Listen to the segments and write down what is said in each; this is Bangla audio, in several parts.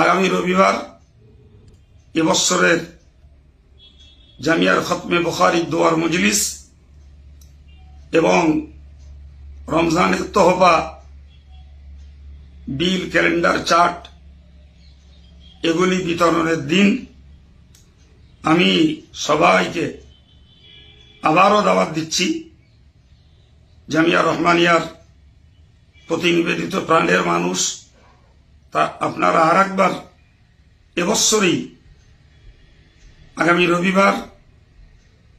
আগামী রবিবার এবছরের জামিয়ার খতমে বখারি দোয়ার মজলিস এবং রমজানের তহবা বিল, ক্যালেন্ডার, চার্ট এগুলি বিতরণের দিন। আমি সবাইকে আবারও দাওয়াত দিচ্ছি, জামিয়া রহমানিয়ার প্রতি নিবেদিত প্রাণের মানুষ তা আপনারা আর একবার এবছরই আগামী রবিবার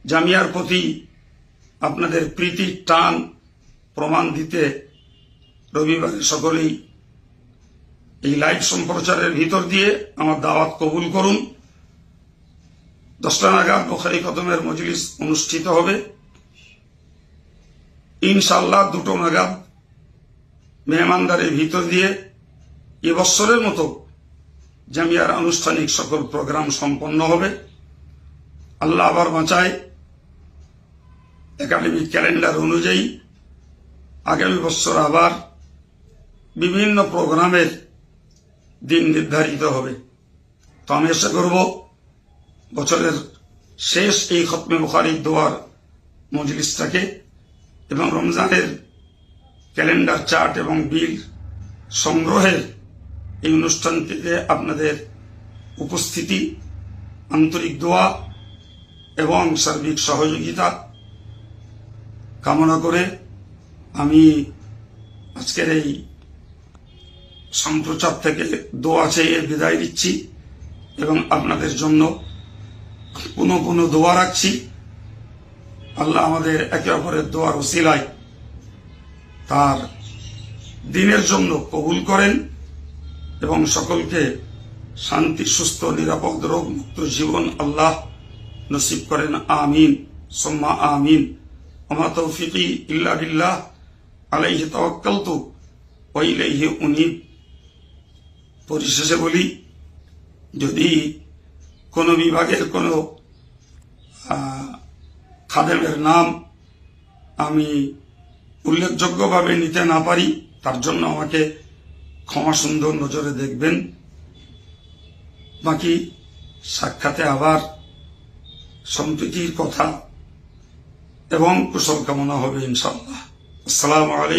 জামিয়ার প্রতি আপনাদের প্রীতি টান প্রমাণ দিতে রবিবারে সকলেই এই লাইভ সম্প্রচারের ভিতর দিয়ে আমার দাওয়াত কবুল করুন। দশটা নাগাদ বোখারি কদমের মজলিস অনুষ্ঠিত হবে। ইনশাল্লাহ দুটো নাগাদ মেহমানদারের ভিতর দিয়ে এবছরের মতো জামিয়ার আনুষ্ঠানিক সকল প্রোগ্রাম সম্পন্ন হবে। আল্লাহ আবার বাঁচায়। একাডেমিক ক্যালেন্ডার অনুযায়ী আগামী বছর আবার বিভিন্ন প্রোগ্রামের দিন নির্ধারিত হবে। তো আমি আশা করব বছরের শেষ এই খতমে বুখারি দোয়ার মজলিসটাকে এবং রমজানের ক্যালেন্ডার চার্ট এবং বিল সংগ্রহের এই অনুষ্ঠানটিতে আপনাদের উপস্থিতি, আন্তরিক দোয়া এবং সার্বিক সহযোগিতা কামনা করে আমি আজকের এই সম্প্রচার থেকে দোয়া চেয়ে বিদায় দিচ্ছি এবং আপনাদের জন্য পুনঃ পুনঃ দোয়া রাখছি। আল্লাহ আমাদের একে অপরের দোয়ার ওসিলায় তার দিনের জন্য কবুল করেন। এবং সকলকে শান্তি, সুস্থ, নিরাপদ রোগ মুক্ত জীবন আল্লাহ নসিব করেন। আমিন। সোম্মা আমিন। আমা তৌফিকি ইল্লা বিল্লাহ। আলাইহি তাওয়াক্কালতু ওয়া ইলাইহি উনীব। পরিশেষে বলি, যদি কোনো বিভাগের কোনো খাদেমের নাম আমি উল্লেখযোগ্যভাবে নিতে না পারি, তার জন্য আমাকে ক্ষমা সুন্দর নজরে দেখবেন। বাকি সাক্ষাতে আবার সম্প্রীতির কথা এবং কুশল কামনা হবে ইনশাল্লাহ আসসালাম আলাইকুম।